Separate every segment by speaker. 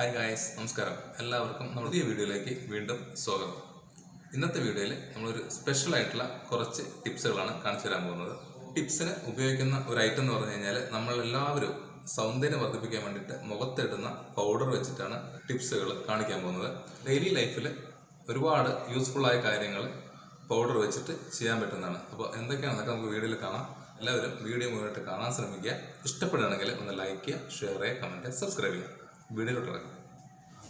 Speaker 1: Hi guys നമസ്കാരം. എല്ലാവർക്കും നമ്മുടെ പുതിയ വീഡിയോയിലേക്ക് വീണ്ടും സ്വാഗതം. ഇന്നത്തെ വീഡിയോയിൽ നമ്മളൊരു സ്പെഷ്യൽ ആയിട്ടുള്ള കുറച്ച് ടിപ്സുകളാണ് കാണിച്ചു തരാൻ പോകുന്നത്. ടിപ്സിന് ഉപയോഗിക്കുന്ന ഒരു ഐറ്റം എന്ന് പറഞ്ഞു കഴിഞ്ഞാൽ നമ്മളെല്ലാവരും സൗന്ദര്യം വർദ്ധിപ്പിക്കാൻ വേണ്ടിയിട്ട് മുഖത്തിടുന്ന പൗഡർ വെച്ചിട്ടാണ് ടിപ്സുകൾ കാണിക്കാൻ പോകുന്നത്. ഡെയിലി ലൈഫിൽ ഒരുപാട് യൂസ്ഫുൾ ആയ കാര്യങ്ങൾ പൗഡർ വെച്ചിട്ട് ചെയ്യാൻ പറ്റുന്നതാണ്. അപ്പോൾ എന്തൊക്കെയാണെന്നൊക്കെ നമുക്ക് വീഡിയോയിൽ കാണാം. എല്ലാവരും വീഡിയോ മുന്നോട്ട് കാണാൻ ശ്രമിക്കുക. ഇഷ്ടപ്പെടുകയാണെങ്കിൽ ഒന്ന് ലൈക്ക് ചെയ്യുക ഷെയർ ചെയ്യുക കമന്റ് സബ്സ്ക്രൈബ് ചെയ്യുക. വീഡിയോയിലോട്ട് ഇറങ്ങാം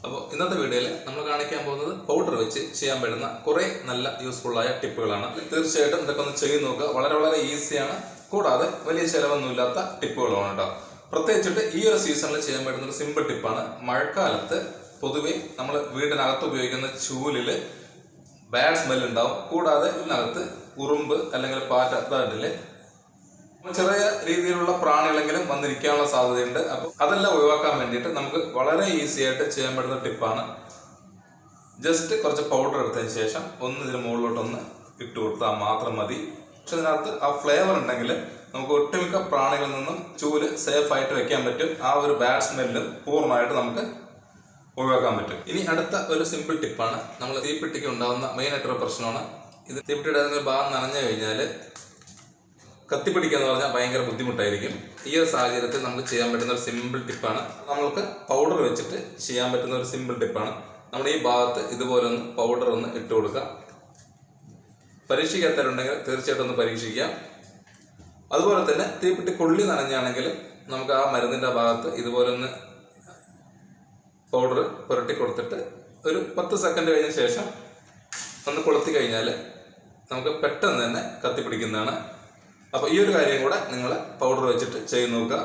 Speaker 1: അപ്പോൾ ഇന്നത്തെ വീഡിയോയിൽ നമ്മൾ കാണിക്കാൻ പോകുന്നത് പൗഡർ വെച്ച് ചെയ്യാൻ പറ്റുന്ന കുറേ നല്ല യൂസ്ഫുൾ ആയ ടിപ്പുകളാണ്. തീർച്ചയായിട്ടും ഇതൊക്കെ ഒന്ന് ചെയ്ത് നോക്കുക. വളരെ വളരെ ഈസിയാണ് കൂടാതെ വലിയ ചിലവൊന്നുമില്ലാത്ത ടിപ്പുകളാണ് കേട്ടോ. പ്രത്യേകിച്ചിട്ട് ഈ ഒരു സീസണിൽ ചെയ്യാൻ പറ്റുന്ന ഒരു സിമ്പിൾ ടിപ്പാണ്. മഴക്കാലത്ത് പൊതുവെ നമ്മൾ വീടിനകത്ത് ഉപയോഗിക്കുന്ന ചൂലിൽ ബാഡ് സ്മെൽ ഉണ്ടാവും. കൂടാതെ ഇതിനകത്ത് ഉറുമ്പ് അല്ലെങ്കിൽ പാറ്റ ഇതായിട്ടില്ലേ ചെറിയ രീതിയിലുള്ള പ്രാണികളെങ്കിലും വന്നിരിക്കാനുള്ള സാധ്യതയുണ്ട്. അപ്പൊ അതെല്ലാം ഒഴിവാക്കാൻ വേണ്ടിയിട്ട് നമുക്ക് വളരെ ഈസി ആയിട്ട് ചെയ്യാൻ പറ്റുന്ന ടിപ്പാണ് ജസ്റ്റ് കുറച്ച് പൗഡർ എടുത്തതിന് ശേഷം ഒന്ന് ഇതിന് മുകളിലോട്ടൊന്ന് ഇട്ട് കൊടുത്താൽ മാത്രം മതി. പക്ഷെ അതിനകത്ത് ആ ഫ്ലേവർ ഉണ്ടെങ്കിൽ നമുക്ക് ഒട്ടുമിക്ക പ്രാണികളിൽ നിന്നും ചൂൽ സേഫ് ആയിട്ട് വെക്കാൻ പറ്റും. ആ ഒരു ബാഡ് സ്മെല്ലും പൂർണമായിട്ട് നമുക്ക് ഒഴിവാക്കാൻ പറ്റും. ഇനി അടുത്ത ഒരു സിമ്പിൾ ടിപ്പാണ് നമ്മൾ തീപ്പെട്ടിക്ക് ഉണ്ടാകുന്ന മെയിൻ ആയിട്ടൊരു പ്രശ്നമാണ്. ഇത് തീപ്പെട്ടിയുടെ ഭാഗം നനഞ്ഞു കഴിഞ്ഞാൽ കത്തിപ്പിടിക്കുക എന്ന് പറഞ്ഞാൽ ഭയങ്കര ബുദ്ധിമുട്ടായിരിക്കും. ഈ ഒരു സാഹചര്യത്തിൽ നമുക്ക് ചെയ്യാൻ പറ്റുന്ന ഒരു സിമ്പിൾ ടിപ്പാണ് നമ്മൾക്ക് പൗഡർ വെച്ചിട്ട് ചെയ്യാൻ പറ്റുന്ന ഒരു സിമ്പിൾ ടിപ്പാണ് നമ്മൾ ഈ ഭാഗത്ത് ഇതുപോലെ ഒന്ന് പൗഡർ ഒന്ന് ഇട്ട് കൊടുക്കുക. പരീക്ഷിക്കാത്തവരുണ്ടെങ്കിൽ തീർച്ചയായിട്ടും ഒന്ന് പരീക്ഷിക്കുക. അതുപോലെ തന്നെ തീപ്പെട്ടി കൊള്ളി നനഞ്ഞാണെങ്കിൽ നമുക്ക് ആ മരുന്നിന്റെ ഭാഗത്ത് ഇതുപോലെ ഒന്ന് പൗഡർ പുരട്ടി കൊടുത്തിട്ട് ഒരു പത്ത് സെക്കൻഡ് കഴിഞ്ഞ ശേഷം ഒന്ന് കൊളുത്തി കഴിഞ്ഞാൽ നമുക്ക് പെട്ടെന്ന് തന്നെ കത്തിപ്പിടിക്കുന്നതാണ്. അപ്പോൾ ഈ ഒരു കാര്യം കൂടെ നിങ്ങൾ പൗഡർ വെച്ചിട്ട് ചെയ്ത് നോക്കുക.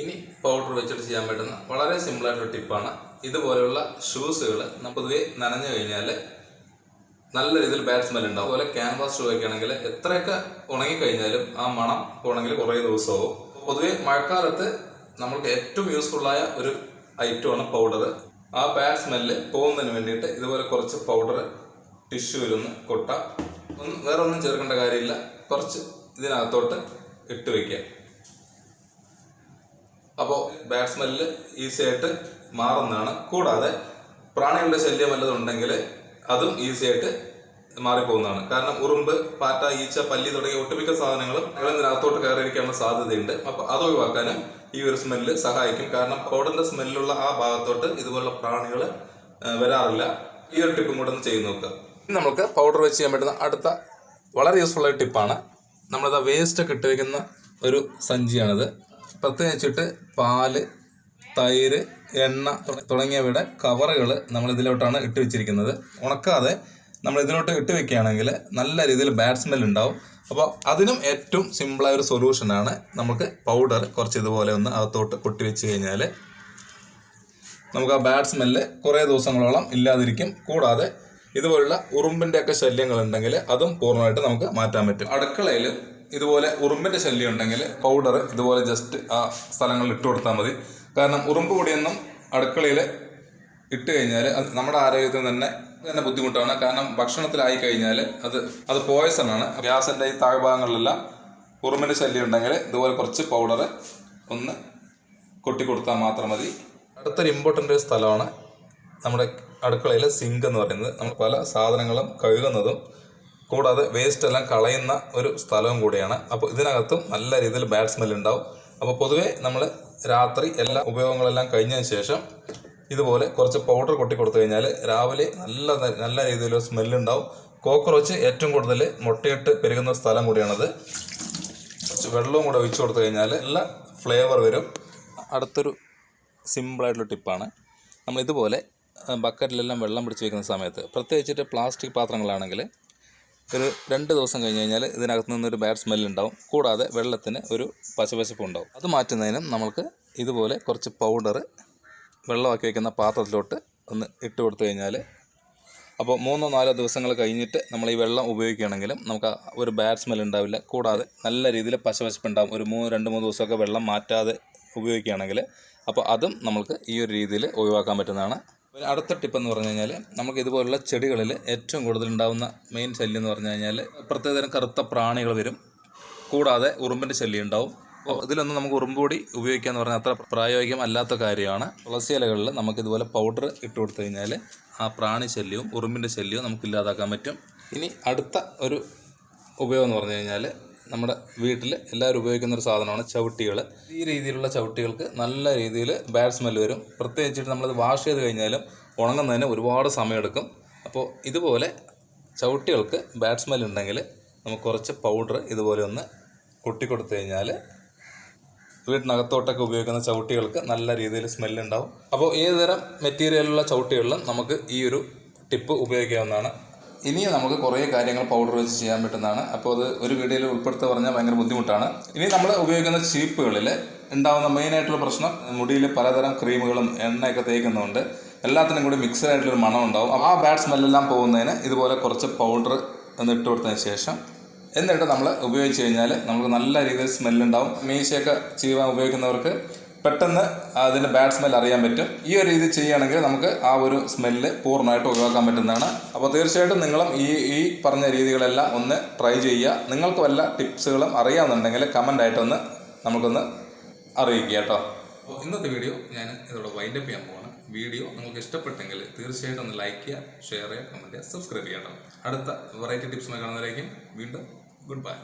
Speaker 1: ഇനി പൗഡർ വെച്ചിട്ട് ചെയ്യാൻ പറ്റുന്ന വളരെ സിമ്പിൾ ആയിട്ടൊരു ടിപ്പാണ് ഇതുപോലെയുള്ള ഷൂസുകൾ പൊതുവെ നനഞ്ഞു കഴിഞ്ഞാൽ നല്ല രീതിയിൽ ബാഡ് സ്മെൽ ഉണ്ടാവും. അതുപോലെ ക്യാൻവാസ് ഷൂ ഒക്കെ ആണെങ്കിൽ എത്രയൊക്കെ ഉണങ്ങിക്കഴിഞ്ഞാലും ആ മണം പോകണമെങ്കിൽ കുറേ ദിവസമാവും. പൊതുവെ മഴക്കാലത്ത് നമ്മൾക്ക് ഏറ്റവും യൂസ്ഫുള്ളായ ഒരു ഐറ്റമാണ് പൗഡർ ആ ബാഡ് സ്മെല്ല് പോകുന്നതിന് വേണ്ടിയിട്ട് ഇതുപോലെ കുറച്ച് പൗഡർ ടിഷ്യൂലൊന്ന് കൊട്ട ഒന്നും വേറെ ഒന്നും ചേർക്കേണ്ട കാര്യമില്ല. കുറച്ച് ഇതിനകത്തോട്ട് ഇട്ട് വയ്ക്കുക അപ്പോൾ ബാഡ് സ്മെല്ല് ഈസി ആയിട്ട് മാറുന്നതാണ്. കൂടാതെ പ്രാണികളുടെ ശല്യം വല്ലതും ഉണ്ടെങ്കിൽ അതും ഈസി ആയിട്ട് മാറിപ്പോകുന്നതാണ്. കാരണം ഉറുമ്പ് പാറ്റ ഈച്ച പല്ലി തുടങ്ങിയ ഒട്ടുമിക്ക സാധനങ്ങളും ഇതിനകത്തോട്ട് കയറിയിരിക്കാനുള്ള സാധ്യതയുണ്ട്. അപ്പോൾ അത് ഒഴിവാക്കാനും ഈ ഒരു സ്മെല്ല് സഹായിക്കും. കാരണം പൗഡറിന്റെ സ്മെല്ലുള്ള ആ ഭാഗത്തോട്ട് ഇതുപോലുള്ള പ്രാണികൾ വരാറില്ല. ഈ ഒരു ടിപ്പും കൂടെ ഒന്ന് ചെയ്ത് നോക്കുക. നമുക്ക് പൗഡർ വെച്ച് ചെയ്യാൻ പറ്റുന്ന അടുത്ത വളരെ യൂസ്ഫുൾ ആയ ടിപ്പാണ് നമ്മളിത് വേസ്റ്റ് ഒക്കെ ഇട്ട് വയ്ക്കുന്ന ഒരു സഞ്ചിയാണിത്. പ്രത്യേകിച്ചിട്ട് പാൽ തൈര് എണ്ണ തുട- തുടങ്ങിയവയുടെ കവറുകൾ നമ്മൾ ഇതിലോട്ടാണ് ഇട്ട് വെച്ചിരിക്കുന്നത്. ഉണക്കാതെ നമ്മൾ ഇതിലോട്ട് ഇട്ട് വെക്കുകയാണെങ്കിൽ നല്ല രീതിയിൽ ബാഡ് സ്മെൽ ഉണ്ടാവും. അപ്പോൾ അതിനും ഏറ്റവും സിമ്പിളായ ഒരു സൊല്യൂഷനാണ് നമുക്ക് പൗഡർ കുറച്ച് ഇതുപോലെ ഒന്ന് അകത്തോട്ട് കൊട്ടി വെച്ച് കഴിഞ്ഞാൽ നമുക്ക് ആ ബാഡ് സ്മെല്ല് കുറേ ദിവസങ്ങളോളം ഇല്ലാതിരിക്കും. കൂടാതെ ഇതുപോലുള്ള ഉറുമ്പിന്റെ ഒക്കെ ശല്യങ്ങൾ ഉണ്ടെങ്കിൽ അതും പൂർണമായിട്ട് നമുക്ക് മാറ്റാൻ പറ്റും. അടുക്കളയിൽ ഇതുപോലെ ഉറുമ്പിന്റെ ശല്യം ഉണ്ടെങ്കിൽ പൗഡർ ഇതുപോലെ ജസ്റ്റ് ആ സ്ഥലങ്ങളിൽ ഇട്ട് കൊടുത്താൽ മതി. കാരണം ഉറുമ്പ് പൊടിയൊന്നും അടുക്കളയിൽ ഇട്ട് കഴിഞ്ഞാൽ അത് നമ്മുടെ ആരോഗ്യത്തിന് തന്നെ തന്നെ ബുദ്ധിമുട്ടാണ്. കാരണം ഭക്ഷണത്തിലായി കഴിഞ്ഞാൽ അത് അത് പോയസൺ ആണ്. ഗ്യാസിന്റെ ഈ താഴ്ഭാഗങ്ങളിലെല്ലാം ഉറുമ്പിന്റെ ശല്യം ഉണ്ടെങ്കിൽ ഇതുപോലെ കുറച്ച് പൗഡർ ഒന്ന് കൊട്ടി കൊടുത്താൽ മാത്രം മതി. അടുത്തൊരു ഇമ്പോർട്ടന്റ് ഒരു സ്ഥലമാണ് നമ്മുടെ അടുക്കളയിലെ സിങ്ക് എന്ന് പറയുന്നത് നമ്മൾ പല സാധനങ്ങളും കഴുകുന്നതും കൂടാതെ വേസ്റ്റ് എല്ലാം കളയുന്ന ഒരു സ്ഥലവും കൂടിയാണ്. അപ്പോൾ ഇതിനകത്തും നല്ല രീതിയിൽ ബാഡ് സ്മെൽ ഉണ്ടാവും. അപ്പോൾ പൊതുവേ നമ്മൾ രാത്രി എല്ലാ ഉപയോഗങ്ങളെല്ലാം കഴിഞ്ഞതിന് ശേഷം ഇതുപോലെ കുറച്ച് പൗഡർ കൊട്ടി കൊടുത്തു കഴിഞ്ഞാൽ രാവിലെ നല്ല നല്ല രീതിയിൽ സ്മെല്ല് ഉണ്ടാവും. കോക്രോച്ച് ഏറ്റവും കൂടുതൽ മുട്ടയിട്ട് പെരുകുന്ന സ്ഥലം കൂടിയാണത്. കുറച്ച് വെള്ളവും കൂടെ ഒഴിച്ചു കൊടുത്തു കഴിഞ്ഞാൽ നല്ല ഫ്ലേവർ വരും. അടുത്തൊരു സിമ്പിളായിട്ടുള്ള ടിപ്പാണ് ആ, ബക്കറ്റിലെല്ലാം വെള്ളം പിടിച്ച് വയ്ക്കുന്ന സമയത്ത്. പ്രത്യേകിച്ചിട്ട് പ്ലാസ്റ്റിക് പാത്രങ്ങളാണെങ്കിൽ ഒരു രണ്ട് ദിവസം കഴിഞ്ഞ് കഴിഞ്ഞാൽ ഇതിനകത്ത് നിന്നൊരു ബാഡ് സ്മെല്ല് ഉണ്ടാവും. കൂടാതെ വെള്ളത്തിന് ഒരു പശപശപ്പ് ഉണ്ടാവും. അത് മാറ്റുന്നതിനും നമുക്ക് ഇതുപോലെ കുറച്ച് പൗഡർ വെള്ളമാക്കി വയ്ക്കുന്ന പാത്രത്തിലോട്ട് ഒന്ന് ഇട്ട് കൊടുത്തു കഴിഞ്ഞാൽ അപ്പോൾ മൂന്നോ നാലോ ദിവസങ്ങൾ കഴിഞ്ഞിട്ട് നമ്മൾ ഈ വെള്ളം ഉപയോഗിക്കുകയാണെങ്കിലും നമുക്ക് ഒരു ബാഡ് സ്മെൽ ഉണ്ടാവില്ല. കൂടാതെ നല്ല രീതിയിൽ പശപശപ്പ് ഉണ്ടാവും. ഒരു മൂന്ന് രണ്ട് മൂന്ന് ദിവസമൊക്കെ വെള്ളം മാറ്റാതെ ഉപയോഗിക്കുകയാണെങ്കിൽ അപ്പോൾ അതും നമുക്ക് ഈ ഒരു രീതിയിൽ ഒഴിവാക്കാൻ പറ്റുന്നതാണ്. അടുത്ത ടിപ്പ് എന്ന് പറഞ്ഞു കഴിഞ്ഞാൽ നമുക്ക് ഇതുപോലുള്ള ചെടികളിൽ ഏറ്റവും കൂടുതൽ ഉണ്ടാകുന്ന മെയിൻ ശല്യം എന്ന് പറഞ്ഞു കഴിഞ്ഞാൽ പ്രത്യേകതരം കറുത്ത പ്രാണികൾ വരും. കൂടാതെ ഉറുമ്പിന്റെ ശല്യം ഉണ്ടാവും. അപ്പോൾ ഇതിലൊന്നും നമുക്ക് ഉറുമ്പുപൊടി ഉപയോഗിക്കുക എന്ന് പറഞ്ഞാൽ അത്ര പ്രായോഗികം അല്ലാത്ത കാര്യമാണ്. തുളസി ഇലകളിൽ നമുക്ക് ഇതുപോലെ പൗഡർ ഇട്ട് കൊടുത്തു കഴിഞ്ഞാൽ ആ പ്രാണി ശല്യവും ഉറുമ്പിന്റെ ശല്യവും നമുക്ക് ഇല്ലാതാക്കാൻ പറ്റും. ഇനി അടുത്ത ഒരു ഉപയോഗം എന്ന് പറഞ്ഞു കഴിഞ്ഞാൽ നമ്മുടെ വീട്ടിൽ എല്ലാവരും ഉപയോഗിക്കുന്ന ഒരു സാധനമാണ് ചവിട്ടികൾ ഈ രീതിയിലുള്ള ചവിട്ടികൾക്ക് നല്ല രീതിയിൽ ബാഡ് സ്മെല്ല് വരും. പ്രത്യേകിച്ചിട്ട് നമ്മളത് വാഷ് ചെയ്ത് കഴിഞ്ഞാലും ഉണങ്ങുന്നതിന് ഒരുപാട് സമയമെടുക്കും. അപ്പോൾ ഇതുപോലെ ചവിട്ടികൾക്ക് ബാഡ് സ്മെൽ ഉണ്ടെങ്കിൽ നമുക്ക് കുറച്ച് പൗഡർ ഇതുപോലെ ഒന്ന് കൊട്ടിക്കൊടുത്തു കഴിഞ്ഞാൽ വീട്ടിനകത്തോട്ടൊക്കെ ഉപയോഗിക്കുന്ന ചവിട്ടികൾക്ക് നല്ല രീതിയിൽ സ്മെല്ല് ഉണ്ടാവും. അപ്പോൾ ഏതുതരം മെറ്റീരിയലുള്ള ചവിട്ടികളിലും നമുക്ക് ഈ ഒരു ടിപ്പ് ഉപയോഗിക്കാവുന്നതാണ്. ഇനിയും നമുക്ക് കുറേ കാര്യങ്ങൾ പൗഡർ വെച്ച് ചെയ്യാൻ പറ്റുന്നതാണ്. അപ്പോൾ അത് ഒരു വീഡിയോയിൽ ഉൾപ്പെടുത്തി പറഞ്ഞാൽ ഭയങ്കര ബുദ്ധിമുട്ടാണ്. ഇനി നമ്മൾ ഉപയോഗിക്കുന്ന ചീപ്പുകളിൽ ഉണ്ടാകുന്ന മെയിനായിട്ടുള്ള പ്രശ്നം മുടിയിൽ പലതരം ക്രീമുകളും എണ്ണയൊക്കെ തേക്കുന്നതുകൊണ്ട് എല്ലാത്തിനും കൂടി മിക്സഡ് ആയിട്ടുള്ളൊരു മണം ഉണ്ടാവും. ആ ബാഡ് സ്മെല്ലെല്ലാം പോകുന്നതിന് ഇതുപോലെ കുറച്ച് പൗഡർ ഒന്ന് ഇട്ട് കൊടുത്തതിന് ശേഷം എന്നിട്ട് നമ്മൾ ഉപയോഗിച്ച് കഴിഞ്ഞാൽ നമുക്ക് നല്ല രീതിയിൽ സ്മെല്ലുണ്ടാവും മീശയൊക്കെ ചെയ്യുവാൻ ഉപയോഗിക്കുന്നവർക്ക് പെട്ടെന്ന് അതിന്റെ ബാഡ് സ്മെൽ അറിയാൻ പറ്റും. ഈ ഒരു രീതി ചെയ്യുകയാണെങ്കിൽ നമുക്ക് ആ ഒരു സ്മെല്ല് പൂർണമായിട്ട് ഒഴിവാക്കാൻ പറ്റുന്നതാണ്. അപ്പോൾ തീർച്ചയായിട്ടും നിങ്ങളും ഈ ഈ പറഞ്ഞ രീതികളെല്ലാം ഒന്ന് ട്രൈ ചെയ്യുക. നിങ്ങൾക്ക് വല്ല ടിപ്സുകളും അറിയാമെന്നുണ്ടെങ്കിൽ കമന്റ് ആയിട്ടൊന്ന് നമുക്കൊന്ന് അറിയിക്കുക കേട്ടോ. അപ്പോൾ ഇന്നത്തെ വീഡിയോ ഞാൻ ഇതോടെ വൈൻഡപ്പ് ചെയ്യാൻ പോവാണ്. വീഡിയോ നിങ്ങൾക്ക് ഇഷ്ടപ്പെട്ടെങ്കിൽ തീർച്ചയായിട്ടും ഒന്ന് ലൈക്ക് ചെയ്യുക ഷെയർ ചെയ്യുക കമന്റ് ചെയ്യുക സബ്സ്ക്രൈബ് ചെയ്യാം അടുത്ത വെറൈറ്റി ടിപ്സുമായി കാണുന്നവരേക്കും വീണ്ടും ഗുഡ് ബൈ